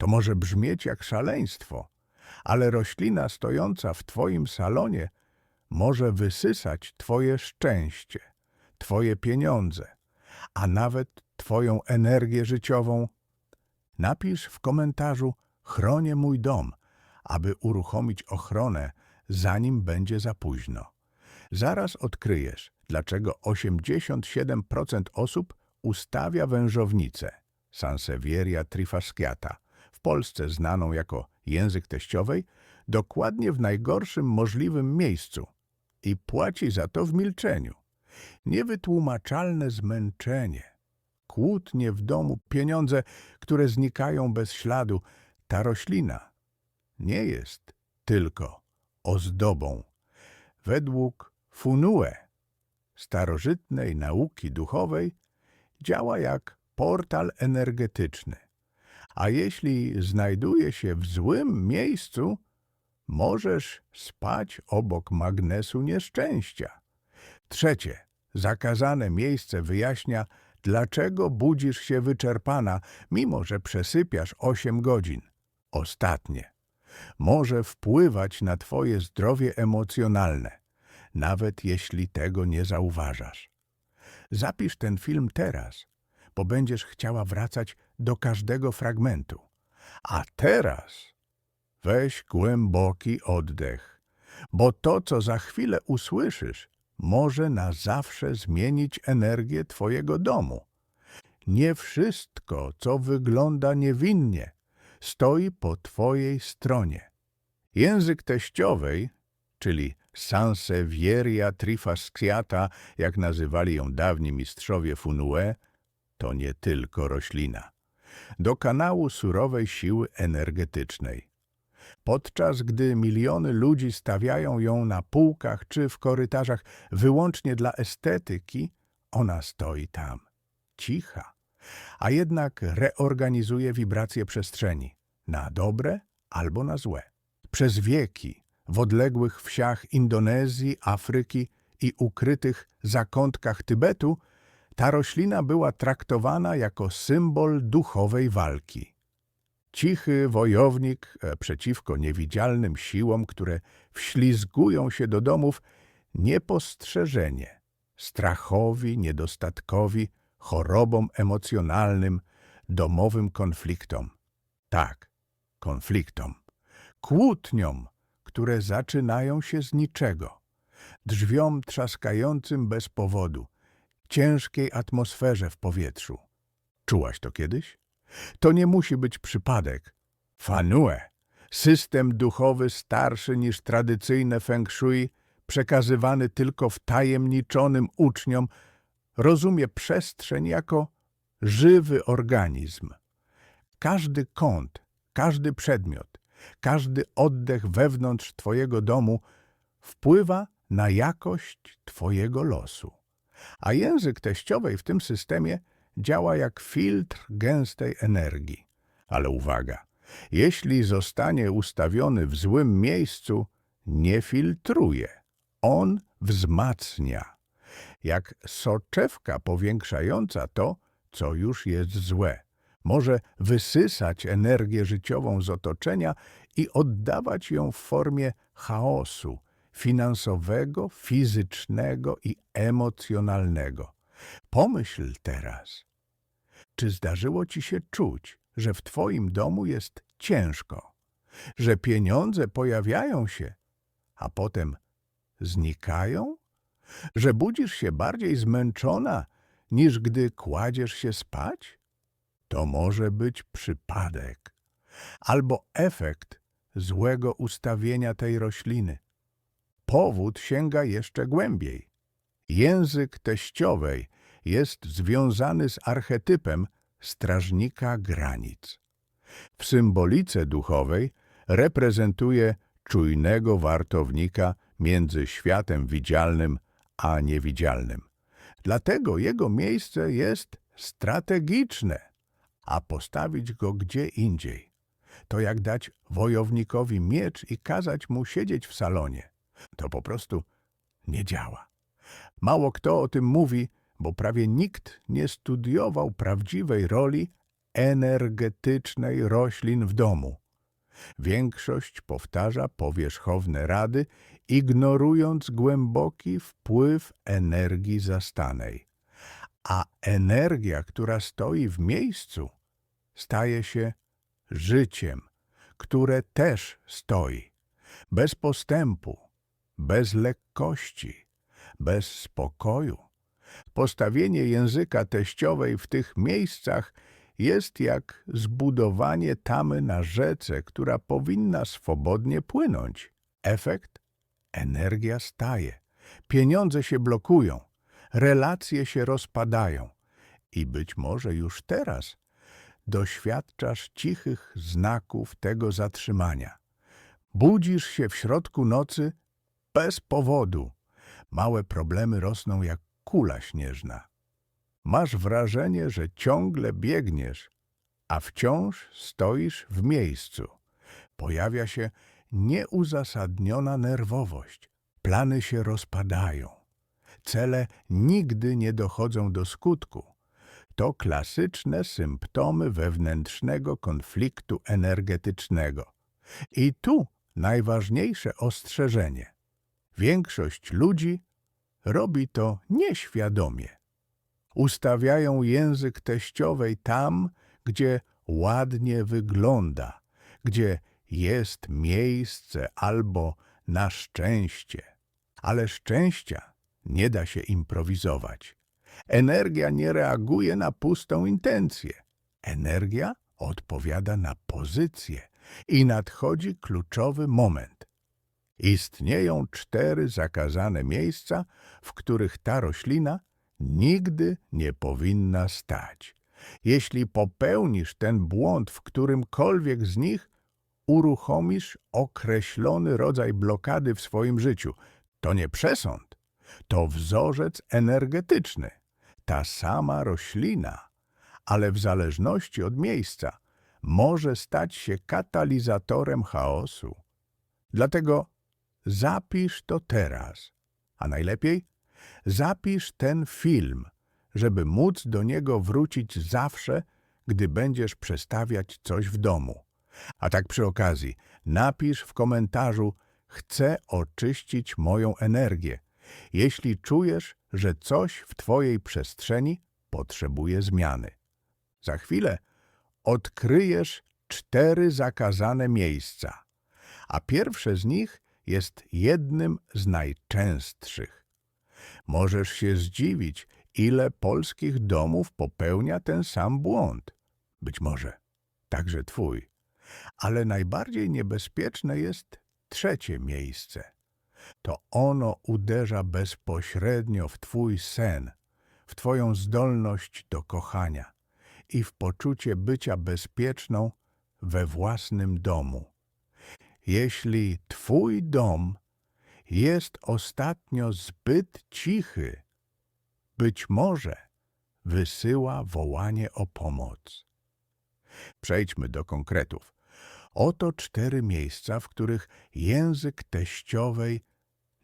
To może brzmieć jak szaleństwo, ale roślina stojąca w twoim salonie może wysysać twoje szczęście, twoje pieniądze, a nawet twoją energię życiową. Napisz w komentarzu chronię mój dom, aby uruchomić ochronę, zanim będzie za późno. Zaraz odkryjesz, dlaczego 87% osób ustawia wężownicę Sansevieria trifasciata, w Polsce znaną jako język teściowej, dokładnie w najgorszym możliwym miejscu i płaci za to w milczeniu. Niewytłumaczalne zmęczenie, kłótnie w domu, pieniądze, które znikają bez śladu. Ta roślina nie jest tylko ozdobą. Według Funue, starożytnej nauki duchowej, działa jak portal energetyczny. A jeśli znajduje się w złym miejscu, możesz spać obok magnesu nieszczęścia. Trzecie, zakazane miejsce wyjaśnia, dlaczego budzisz się wyczerpana, mimo że przesypiasz 8 godzin. Ostatnie, może wpływać na twoje zdrowie emocjonalne, nawet jeśli tego nie zauważasz. Zapisz ten film teraz, bo będziesz chciała wracać do każdego fragmentu. A teraz weź głęboki oddech, bo to, co za chwilę usłyszysz, może na zawsze zmienić energię Twojego domu. Nie wszystko, co wygląda niewinnie, stoi po Twojej stronie. Język teściowej, czyli Sansevieria trifasciata, jak nazywali ją dawni mistrzowie Funue, to nie tylko roślina. Do kanału surowej siły energetycznej. Podczas gdy miliony ludzi stawiają ją na półkach czy w korytarzach wyłącznie dla estetyki, ona stoi tam, cicha, a jednak reorganizuje wibracje przestrzeni na dobre albo na złe. Przez wieki w odległych wsiach Indonezji, Afryki i ukrytych zakątkach Tybetu ta roślina była traktowana jako symbol duchowej walki. Cichy wojownik e, przeciwko niewidzialnym siłom, które wślizgują się do domów niepostrzeżenie, strachowi, niedostatkowi, chorobom emocjonalnym, domowym konfliktom. Tak, konfliktom. Kłótniom, które zaczynają się z niczego. Drzwiom trzaskającym bez powodu, ciężkiej atmosferze w powietrzu. Czułaś to kiedyś? To nie musi być przypadek. Fanue, system duchowy starszy niż tradycyjne feng shui, przekazywany tylko wtajemniczonym uczniom, rozumie przestrzeń jako żywy organizm. Każdy kąt, każdy przedmiot, każdy oddech wewnątrz Twojego domu wpływa na jakość Twojego losu. A język teściowej w tym systemie działa jak filtr gęstej energii. Ale uwaga, jeśli zostanie ustawiony w złym miejscu, nie filtruje. On wzmacnia. Jak soczewka powiększająca to, co już jest złe. Może wysysać energię życiową z otoczenia i oddawać ją w formie chaosu finansowego, fizycznego i emocjonalnego. Pomyśl teraz, czy zdarzyło ci się czuć, że w twoim domu jest ciężko, że pieniądze pojawiają się, a potem znikają? Że budzisz się bardziej zmęczona, niż gdy kładziesz się spać? To może być przypadek albo efekt złego ustawienia tej rośliny. Powód sięga jeszcze głębiej. Język teściowej jest związany z archetypem strażnika granic. W symbolice duchowej reprezentuje czujnego wartownika między światem widzialnym a niewidzialnym. Dlatego jego miejsce jest strategiczne, a postawić go gdzie indziej. To jak dać wojownikowi miecz i kazać mu siedzieć w salonie. To po prostu nie działa. Mało kto o tym mówi, bo prawie nikt nie studiował prawdziwej roli energetycznej roślin w domu. Większość powtarza powierzchowne rady, ignorując głęboki wpływ energii zastanej. A energia, która stoi w miejscu, staje się życiem, które też stoi. Bez postępu, bez lekkości, bez spokoju. Postawienie języka teściowej w tych miejscach jest jak zbudowanie tamy na rzece, która powinna swobodnie płynąć. Efekt? Energia staje, pieniądze się blokują, relacje się rozpadają i być może już teraz doświadczasz cichych znaków tego zatrzymania. Budzisz się w środku nocy bez powodu. Małe problemy rosną jak kula śnieżna. Masz wrażenie, że ciągle biegniesz, a wciąż stoisz w miejscu. Pojawia się nieuzasadniona nerwowość. Plany się rozpadają. Cele nigdy nie dochodzą do skutku. To klasyczne symptomy wewnętrznego konfliktu energetycznego. I tu najważniejsze ostrzeżenie. Większość ludzi robi to nieświadomie. Ustawiają język teściowej tam, gdzie ładnie wygląda, gdzie jest miejsce albo na szczęście. Ale szczęścia nie da się improwizować. Energia nie reaguje na pustą intencję. Energia odpowiada na pozycję i nadchodzi kluczowy moment. Istnieją cztery zakazane miejsca, w których ta roślina nigdy nie powinna stać. Jeśli popełnisz ten błąd w którymkolwiek z nich, uruchomisz określony rodzaj blokady w swoim życiu. To nie przesąd, to wzorzec energetyczny. Ta sama roślina, ale w zależności od miejsca, może stać się katalizatorem chaosu. Dlatego zapisz to teraz, a najlepiej zapisz ten film, żeby móc do niego wrócić zawsze, gdy będziesz przestawiać coś w domu. A tak przy okazji, napisz w komentarzu Chcę oczyścić moją energię, jeśli czujesz, że coś w Twojej przestrzeni potrzebuje zmiany. Za chwilę odkryjesz cztery zakazane miejsca, a pierwsze z nich jest jednym z najczęstszych. Możesz się zdziwić, ile polskich domów popełnia ten sam błąd. Być może także Twój. Ale najbardziej niebezpieczne jest trzecie miejsce. To ono uderza bezpośrednio w Twój sen, w Twoją zdolność do kochania i w poczucie bycia bezpieczną we własnym domu. Jeśli Twój dom jest ostatnio zbyt cichy, być może wysyła wołanie o pomoc. Przejdźmy do konkretów. Oto cztery miejsca, w których język teściowej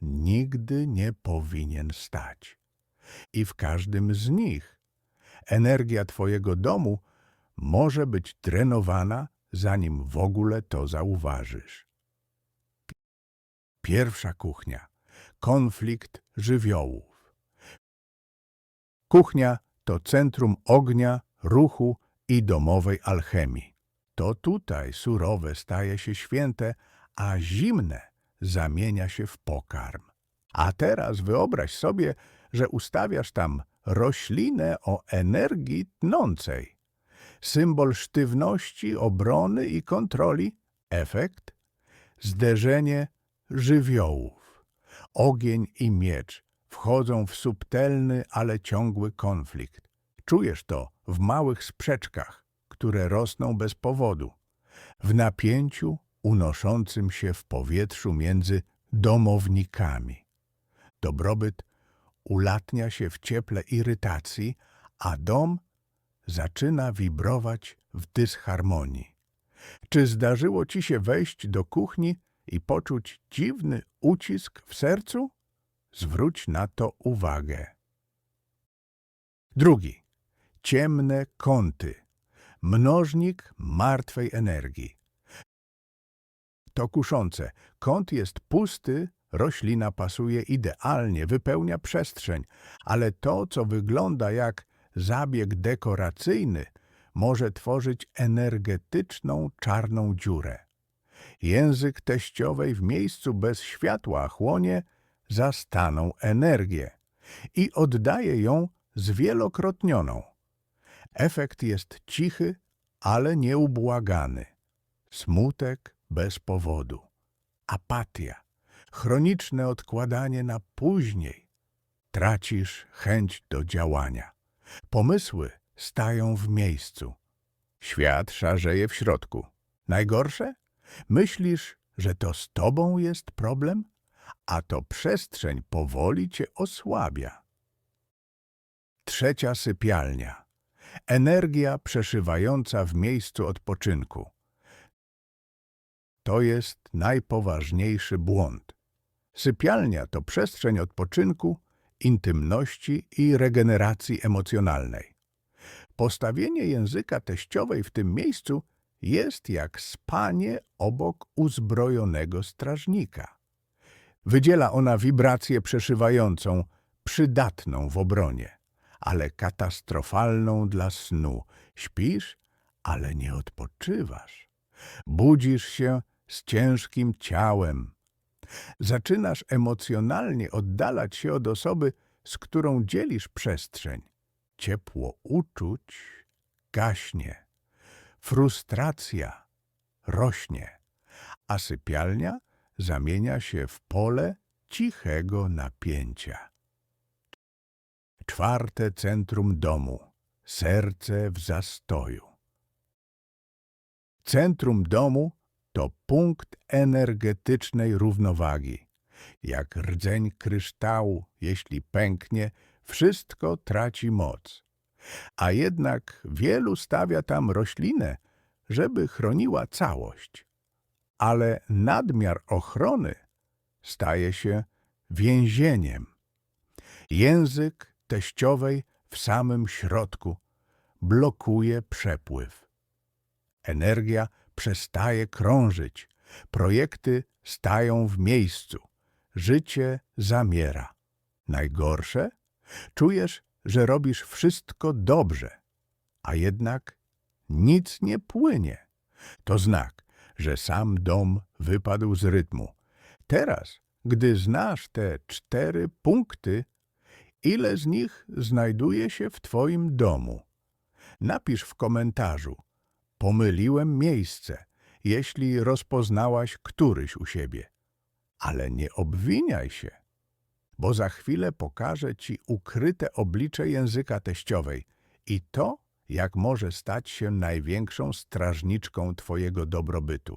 nigdy nie powinien stać. I w każdym z nich energia Twojego domu może być drenowana, zanim w ogóle to zauważysz. Pierwsza kuchnia. Konflikt żywiołów. Kuchnia to centrum ognia, ruchu i domowej alchemii. To tutaj surowe staje się święte, a zimne zamienia się w pokarm. A teraz wyobraź sobie, że ustawiasz tam roślinę o energii tnącej. Symbol sztywności, obrony i kontroli. Efekt? Zderzenie żywiołów. Ogień i miecz wchodzą w subtelny, ale ciągły konflikt. Czujesz to w małych sprzeczkach, które rosną bez powodu, w napięciu unoszącym się w powietrzu między domownikami. Dobrobyt ulatnia się w cieple irytacji, a dom zaczyna wibrować w dysharmonii. Czy zdarzyło ci się wejść do kuchni i poczuć dziwny ucisk w sercu? Zwróć na to uwagę. Drugi. Ciemne kąty. mnożnik martwej energii. To kuszące. Kąt jest pusty, roślina pasuje idealnie, wypełnia przestrzeń, ale to, co wygląda jak zabieg dekoracyjny, może tworzyć energetyczną czarną dziurę. Język teściowej w miejscu bez światła chłonie zastaną energię i oddaje ją zwielokrotnioną. Efekt jest cichy, ale nieubłagany. Smutek bez powodu, apatia, chroniczne odkładanie na później. Tracisz chęć do działania. Pomysły stają w miejscu. Świat szarzeje w środku. Najgorsze? Myślisz, że to z tobą jest problem, a to przestrzeń powoli cię osłabia. Trzecia sypialnia. Energia przeszywająca w miejscu odpoczynku. To jest najpoważniejszy błąd. Sypialnia to przestrzeń odpoczynku, intymności i regeneracji emocjonalnej. Postawienie języka teściowej w tym miejscu jest jak spanie obok uzbrojonego strażnika. Wydziela ona wibrację przeszywającą, przydatną w obronie, ale katastrofalną dla snu. Śpisz, ale nie odpoczywasz. Budzisz się z ciężkim ciałem. Zaczynasz emocjonalnie oddalać się od osoby, z którą dzielisz przestrzeń. Ciepło uczuć gaśnie. Frustracja rośnie, a sypialnia zamienia się w pole cichego napięcia. Czwarte centrum domu. Serce w zastoju. Centrum domu to punkt energetycznej równowagi. Jak rdzeń kryształu, jeśli pęknie, wszystko traci moc. A jednak wielu stawia tam roślinę, żeby chroniła całość. Ale nadmiar ochrony staje się więzieniem. Język teściowej w samym środku blokuje przepływ. Energia przestaje krążyć, projekty stają w miejscu, życie zamiera. Najgorsze? Czujesz, że robisz wszystko dobrze, a jednak nic nie płynie. To znak, że sam dom wypadł z rytmu. Teraz, gdy znasz te cztery punkty, ile z nich znajduje się w Twoim domu? Napisz w komentarzu. Pomyliłem miejsce, jeśli rozpoznałaś któryś u siebie. Ale nie obwiniaj się, bo za chwilę pokażę Ci ukryte oblicze języka teściowej i to, jak może stać się największą strażniczką Twojego dobrobytu.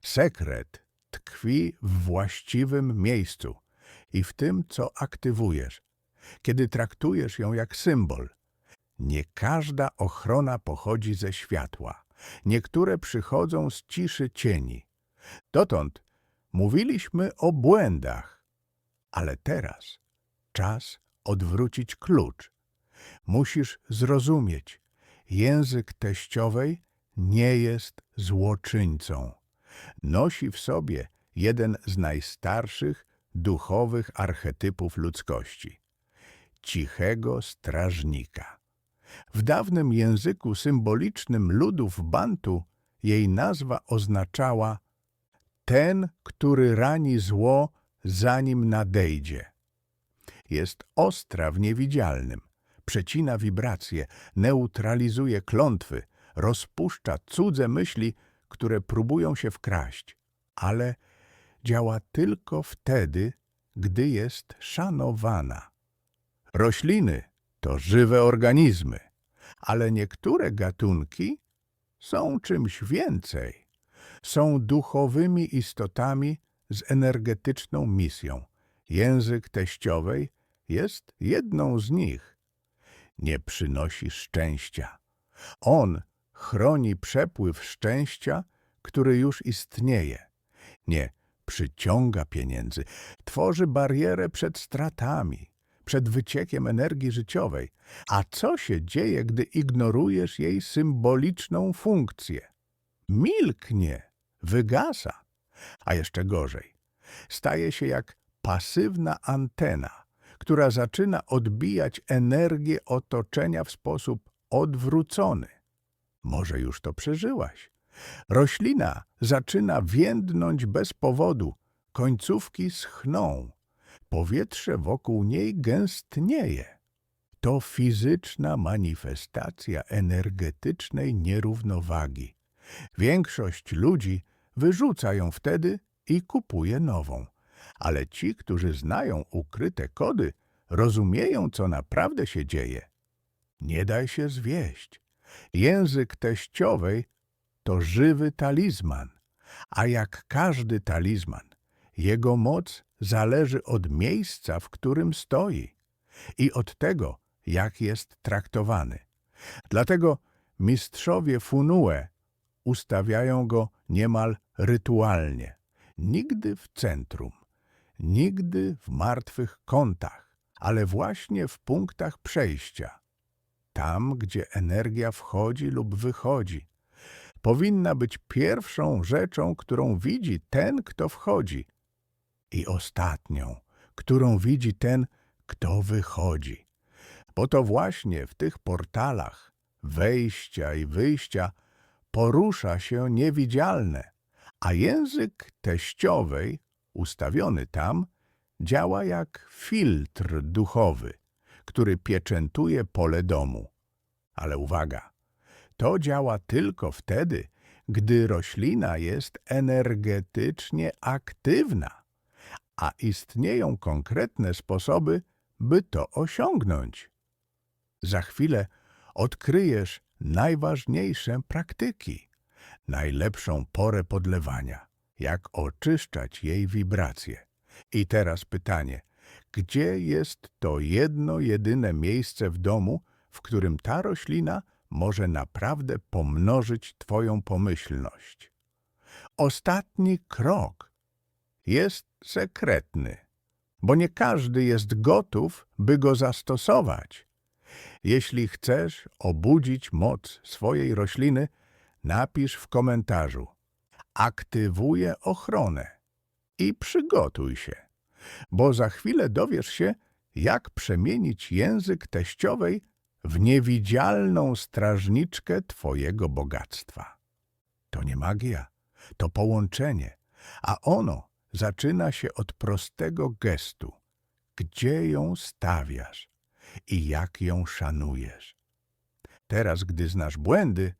Sekret tkwi w właściwym miejscu i w tym, co aktywujesz, kiedy traktujesz ją jak symbol. Nie każda ochrona pochodzi ze światła. Niektóre przychodzą z ciszy cieni. Dotąd mówiliśmy o błędach, ale teraz czas odwrócić klucz. Musisz zrozumieć, język teściowej nie jest złoczyńcą. Nosi w sobie jeden z najstarszych duchowych archetypów ludzkości cichego strażnika. W dawnym języku symbolicznym ludów Bantu jej nazwa oznaczała ten, który rani zło, zanim nadejdzie. Jest ostra w niewidzialnym, przecina wibracje, neutralizuje klątwy, rozpuszcza cudze myśli, które próbują się wkraść, ale działa tylko wtedy, gdy jest szanowana. Rośliny to żywe organizmy, ale niektóre gatunki są czymś więcej. Są duchowymi istotami z energetyczną misją. Język teściowej jest jedną z nich. Nie przynosi szczęścia. On chroni przepływ szczęścia, który już istnieje. Nie przyciąga pieniędzy, tworzy barierę przed stratami, przed wyciekiem energii życiowej. A co się dzieje, gdy ignorujesz jej symboliczną funkcję? Milknie, wygasa, a jeszcze gorzej. Staje się jak pasywna antena, która zaczyna odbijać energię otoczenia w sposób odwrócony. Może już to przeżyłaś. Roślina zaczyna więdnąć bez powodu, końcówki schną, powietrze wokół niej gęstnieje. To fizyczna manifestacja energetycznej nierównowagi. Większość ludzi wyrzuca ją wtedy i kupuje nową. Ale ci, którzy znają ukryte kody, rozumieją, co naprawdę się dzieje. Nie daj się zwieść. Język teściowej to żywy talizman, a jak każdy talizman, jego moc zależy od miejsca, w którym stoi i od tego, jak jest traktowany. Dlatego mistrzowie Funue ustawiają go niemal rytualnie, nigdy w centrum, nigdy w martwych kątach, ale właśnie w punktach przejścia. Tam, gdzie energia wchodzi lub wychodzi, powinna być pierwszą rzeczą, którą widzi ten, kto wchodzi, i ostatnią, którą widzi ten, kto wychodzi. Bo to właśnie w tych portalach wejścia i wyjścia porusza się niewidzialne, a język teściowej, ustawiony tam, działa jak filtr duchowy, który pieczętuje pole domu. Ale uwaga, to działa tylko wtedy, gdy roślina jest energetycznie aktywna, a istnieją konkretne sposoby, by to osiągnąć. Za chwilę odkryjesz najważniejsze praktyki, najlepszą porę podlewania, jak oczyszczać jej wibracje. I teraz pytanie, gdzie jest to jedno jedyne miejsce w domu, w którym ta roślina może naprawdę pomnożyć Twoją pomyślność? Ostatni krok jest sekretny, bo nie każdy jest gotów, by go zastosować. Jeśli chcesz obudzić moc swojej rośliny, napisz w komentarzu Aktywuję ochronę i przygotuj się, bo za chwilę dowiesz się, jak przemienić język teściowej w niewidzialną strażniczkę Twojego bogactwa. To nie magia, to połączenie, a ono zaczyna się od prostego gestu. Gdzie ją stawiasz i jak ją szanujesz? Teraz, gdy znasz błędy,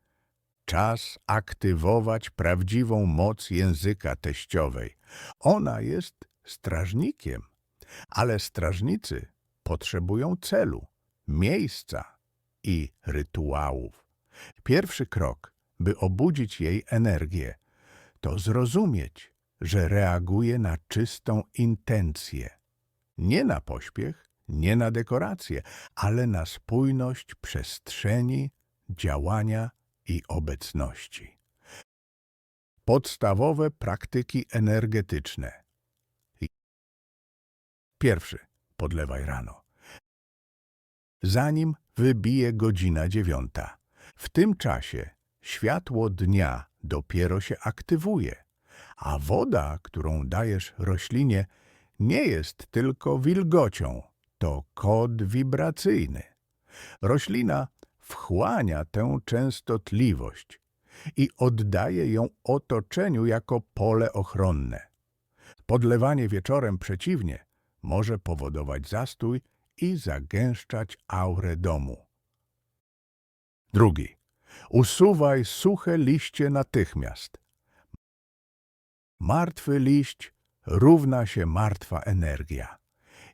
czas aktywować prawdziwą moc języka teściowej. Ona jest strażnikiem, ale strażnicy potrzebują celu, miejsca i rytuałów. Pierwszy krok, by obudzić jej energię, to zrozumieć, że reaguje na czystą intencję. Nie na pośpiech, nie na dekorację, ale na spójność przestrzeni, działania i obecności. Podstawowe praktyki energetyczne. Pierwszy. Podlewaj rano. Zanim wybije godzina dziewiąta. W tym czasie światło dnia dopiero się aktywuje, a woda, którą dajesz roślinie, nie jest tylko wilgocią, to kod wibracyjny. Roślina wchłania tę częstotliwość i oddaje ją otoczeniu jako pole ochronne. Podlewanie wieczorem przeciwnie może powodować zastój i zagęszczać aurę domu. Drugi. Usuwaj suche liście natychmiast. Martwy liść równa się martwa energia.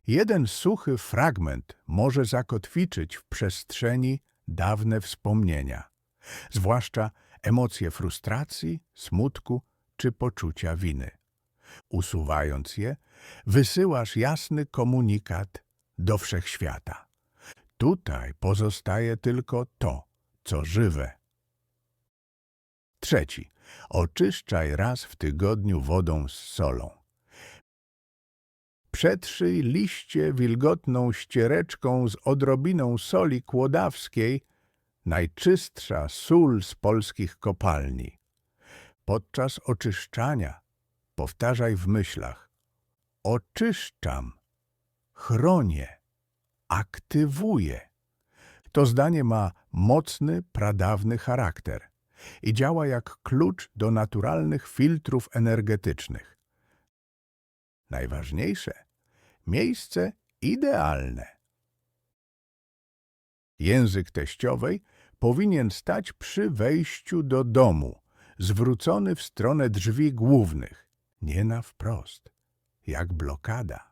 Jeden suchy fragment może zakotwiczyć w przestrzeni dawne wspomnienia, zwłaszcza emocje frustracji, smutku czy poczucia winy. Usuwając je, wysyłasz jasny komunikat do wszechświata. Tutaj pozostaje tylko to, co żywe. Trzeci. Oczyszczaj raz w tygodniu wodą z solą. Przetrzyj liście wilgotną ściereczką z odrobiną soli kłodawskiej, najczystsza sól z polskich kopalni. Podczas oczyszczania powtarzaj w myślach oczyszczam, chronię, aktywuję. To zdanie ma mocny, pradawny charakter i działa jak klucz do naturalnych filtrów energetycznych. Najważniejsze miejsce idealne. Język teściowej powinien stać przy wejściu do domu, zwrócony w stronę drzwi głównych, nie na wprost, jak blokada,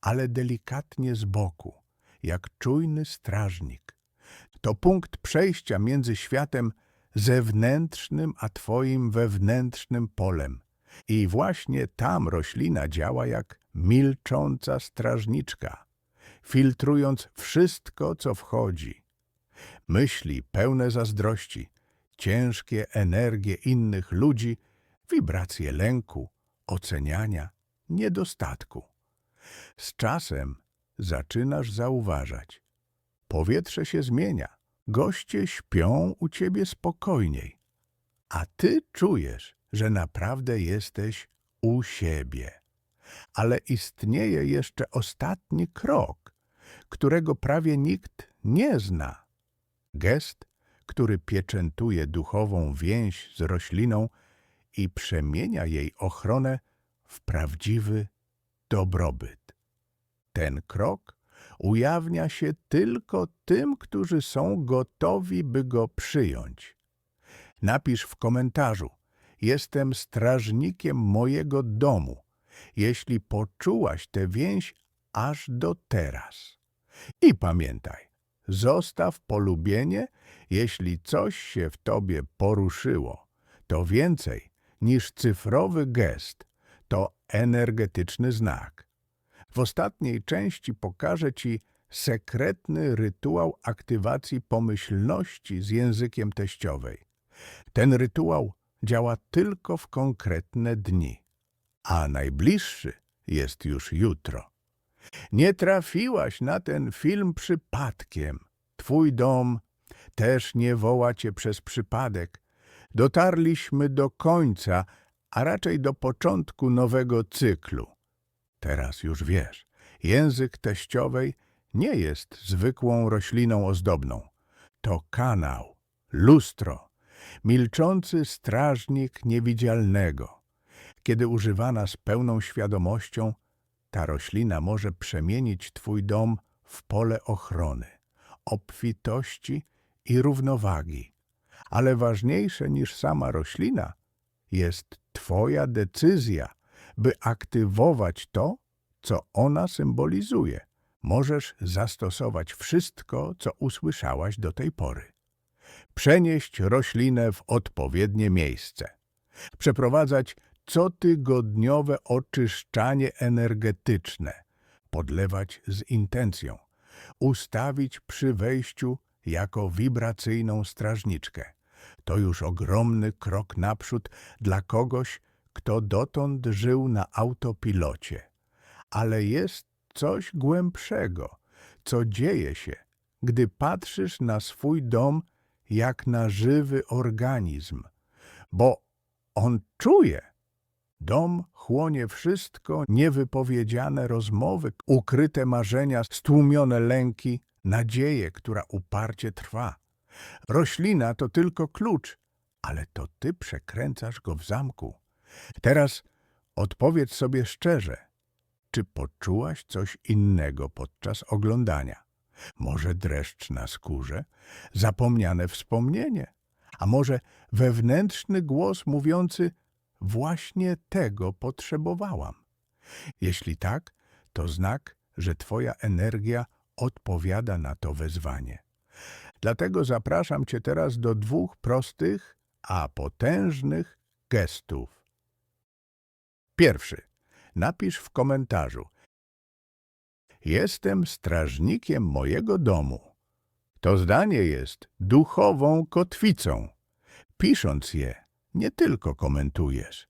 ale delikatnie z boku, jak czujny strażnik. To punkt przejścia między światem zewnętrznym a twoim wewnętrznym polem. I właśnie tam roślina działa jak milcząca strażniczka, filtrując wszystko, co wchodzi. Myśli pełne zazdrości, ciężkie energie innych ludzi, wibracje lęku, oceniania, niedostatku. Z czasem zaczynasz zauważać. Powietrze się zmienia, goście śpią u ciebie spokojniej, a ty czujesz, że naprawdę jesteś u siebie. Ale istnieje jeszcze ostatni krok, którego prawie nikt nie zna. Gest, który pieczętuje duchową więź z rośliną i przemienia jej ochronę w prawdziwy dobrobyt. Ten krok ujawnia się tylko tym, którzy są gotowi, by go przyjąć. Napisz w komentarzu: Jestem strażnikiem mojego domu, jeśli poczułaś tę więź aż do teraz. I pamiętaj, zostaw polubienie, jeśli coś się w tobie poruszyło. To więcej niż cyfrowy gest, to energetyczny znak. W ostatniej części pokażę Ci sekretny rytuał aktywacji pomyślności z językiem teściowej. Ten rytuał działa tylko w konkretne dni, a najbliższy jest już jutro. Nie trafiłaś na ten film przypadkiem. Twój dom też nie woła cię przez przypadek. Dotarliśmy do końca, a raczej do początku nowego cyklu. Teraz już wiesz, język teściowej nie jest zwykłą rośliną ozdobną. To kanał, lustro, milczący strażnik niewidzialnego. Kiedy używana z pełną świadomością, ta roślina może przemienić Twój dom w pole ochrony, obfitości i równowagi. Ale ważniejsze niż sama roślina jest Twoja decyzja, by aktywować to, co ona symbolizuje. Możesz zastosować wszystko, co usłyszałaś do tej pory. Przenieść roślinę w odpowiednie miejsce. Przeprowadzać cotygodniowe oczyszczanie energetyczne. Podlewać z intencją. Ustawić przy wejściu jako wibracyjną strażniczkę. To już ogromny krok naprzód dla kogoś, kto dotąd żył na autopilocie. Ale jest coś głębszego, co dzieje się, gdy patrzysz na swój dom jak na żywy organizm, bo on czuje. Dom chłonie wszystko, niewypowiedziane rozmowy, ukryte marzenia, stłumione lęki, nadzieję, która uparcie trwa. Roślina to tylko klucz, ale to ty przekręcasz go w zamku. Teraz odpowiedz sobie szczerze, czy poczułaś coś innego podczas oglądania? Może dreszcz na skórze, zapomniane wspomnienie, a może wewnętrzny głos mówiący właśnie tego potrzebowałam. Jeśli tak, to znak, że Twoja energia odpowiada na to wezwanie. Dlatego zapraszam Cię teraz do dwóch prostych, a potężnych gestów. Pierwszy. Napisz w komentarzu. Jestem strażnikiem mojego domu. To zdanie jest duchową kotwicą. Pisząc je, nie tylko komentujesz,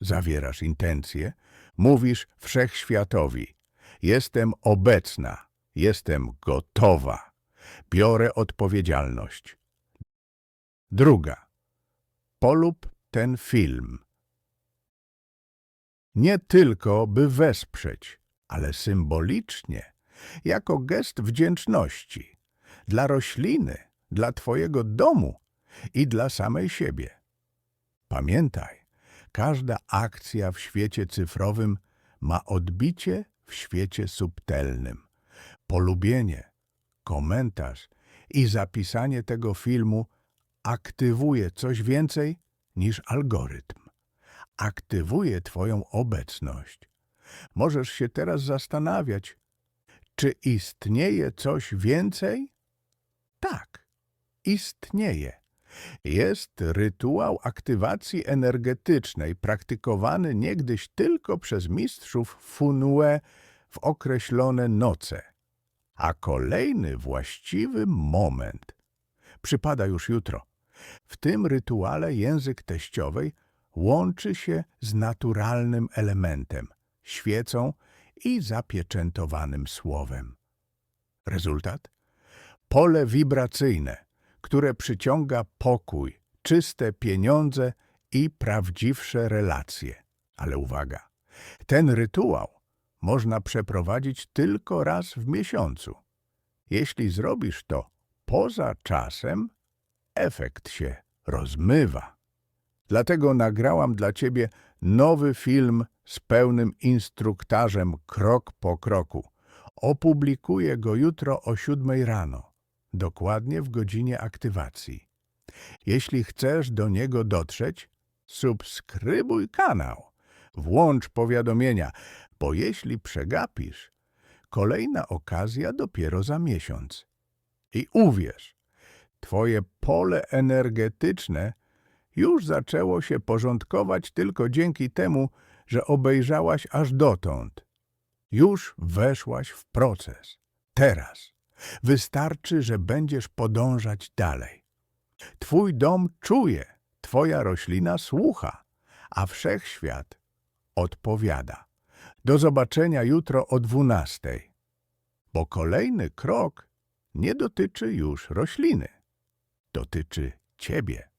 Zawierasz intencje, mówisz wszechświatowi: Jestem obecna, jestem gotowa, biorę odpowiedzialność. Druga. Polub ten film. Nie tylko, by wesprzeć, ale symbolicznie, jako gest wdzięczności dla rośliny, dla Twojego domu i dla samej siebie. Pamiętaj, każda akcja w świecie cyfrowym ma odbicie w świecie subtelnym. Polubienie, komentarz i zapisanie tego filmu aktywuje coś więcej niż algorytm. Aktywuje Twoją obecność. Możesz się teraz zastanawiać, czy istnieje coś więcej? Tak, istnieje. Jest rytuał aktywacji energetycznej praktykowany niegdyś tylko przez mistrzów Funue w określone noce. A kolejny właściwy moment przypada już jutro. W tym rytuale język teściowej łączy się z naturalnym elementem, świecą i zapieczętowanym słowem. Rezultat? Pole wibracyjne, które przyciąga pokój, czyste pieniądze i prawdziwsze relacje. Ale uwaga, ten rytuał można przeprowadzić tylko raz w miesiącu. Jeśli zrobisz to poza czasem, efekt się rozmywa. Dlatego nagrałam dla Ciebie nowy film z pełnym instruktażem krok po kroku. Opublikuję go jutro o siódmej rano, dokładnie w godzinie aktywacji. Jeśli chcesz do niego dotrzeć, subskrybuj kanał, włącz powiadomienia, bo jeśli przegapisz, kolejna okazja dopiero za miesiąc. I uwierz, Twoje pole energetyczne już zaczęło się porządkować tylko dzięki temu, że obejrzałaś aż dotąd. Już weszłaś w proces. Teraz wystarczy, że będziesz podążać dalej. Twój dom czuje, twoja roślina słucha, a wszechświat odpowiada. Do zobaczenia jutro o dwunastej, bo kolejny krok nie dotyczy już rośliny, dotyczy ciebie.